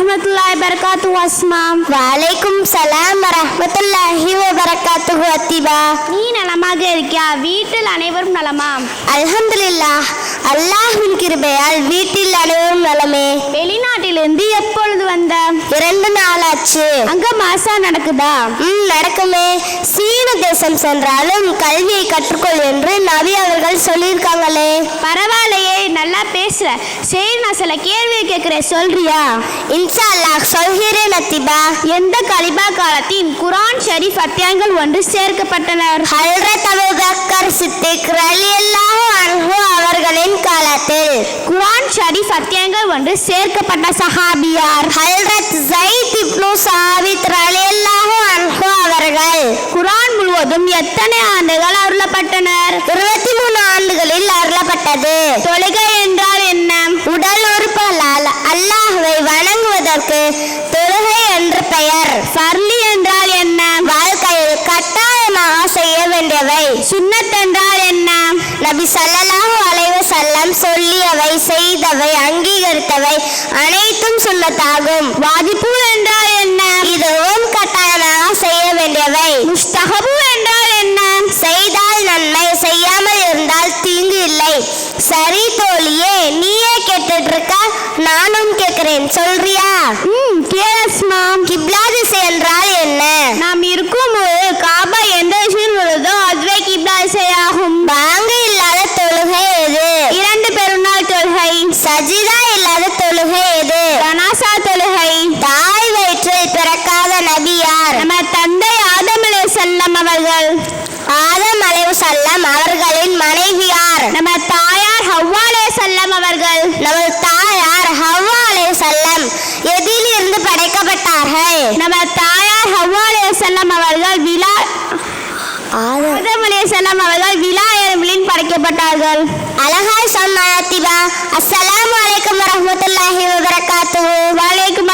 வரஹ்மத்துல்லாஹி வரகாத்து அஸ்மா வலைக்கும் சலாம் வரஹ்மத்துல்லாஹி வபரகாத்துஹு அத்திபா நீ நலமாக இருக்கியா? வீட்டில் அனைவரும் நலமா? அல்ஹம்துலில்லாஹ். அல்லாஹ்வின் கிருபையால் வீட்டில் அனைவரும் நலமே. வெளிநாட்டிலிருந்து எப்பொழுது வந்த? இரண்டு நாளாச்சு. அங்க மாசா நடக்குதா? ம் நடக்குமே. சீன தேசம் சென்றாலும் கல்வியை கற்றுக்கொள் என்று நபி அவர்கள் சொல்லியிருக்காங்களே. பரவாயில்லையே நல்லா பேசுற சரி நான் சில கேள்வி கேட்கிறேன். சொல்றியா? இன்ஷா அல்லாஹ் சொல்கிறேன் அத்திபா எந்த கலிபா காலத்தின் குரான் ஷரீஃப் அத்தியாயங்கள் ஒன்று சேர்க்கப்பட்டனர்? ஹல்ரத் அபூபக்கர் சித்திக் ரலியல்லாஹு அன்ஹு அவர்களின் காலத்தில். குரான் ஷரீஃப் அத்தியாயங்கள் ஒன்று சேர்க்கப்பட்ட சஹாபியார். ஹல்ரத் ஜைத் இப்னு சாபித் ரலியல்லாஹு அன்ஹு அவர்கள். குரான் முழுவதும் எத்தனை ஆண்டுகள் அருளப்பட்டனர் தொழுகை என்று பெயர். ஃபர்லி என்றால் என்ன? வாழ்க்கையில் கட்டாயமாக செய்ய வேண்டியவை. சுண்ணத் என்றால் என்ன? நபி ஸல்லல்லாஹு அலைஹி செல்லம் சொல்லியவை செய்தவை அங்கீகரித்தவை அனைத்தும் சுண்ணத்தாகும். வாஜிபு என்றால் என்ன? இதுவும் கட்டாயமாக செய்ய வேண்டியவை. முஸ்தஹபு என்றால் என்ன? செய்தால் நன்மை செய்யாமல் இருந்தால் தீங்கு இல்லை. சரி தோழியே நீயே கேட்டுட்டு இருக்க நானும் கேட்கிறேன். சொல்றேன் நம்ம தாயார் ஹவ்வாலே செல்லம் அவர்கள் விழா ஆதமலே செல்லம் அவர்கள் விழா எறும்பலின் படைக்கப்பட்டார்கள். அழகாய் சொன்னாய் அத்திபா அஸ்ஸலாமு அலைக்கும் வரஹ்மத்துல்லாஹி வபரகாத்துஹு. வலைக்கும்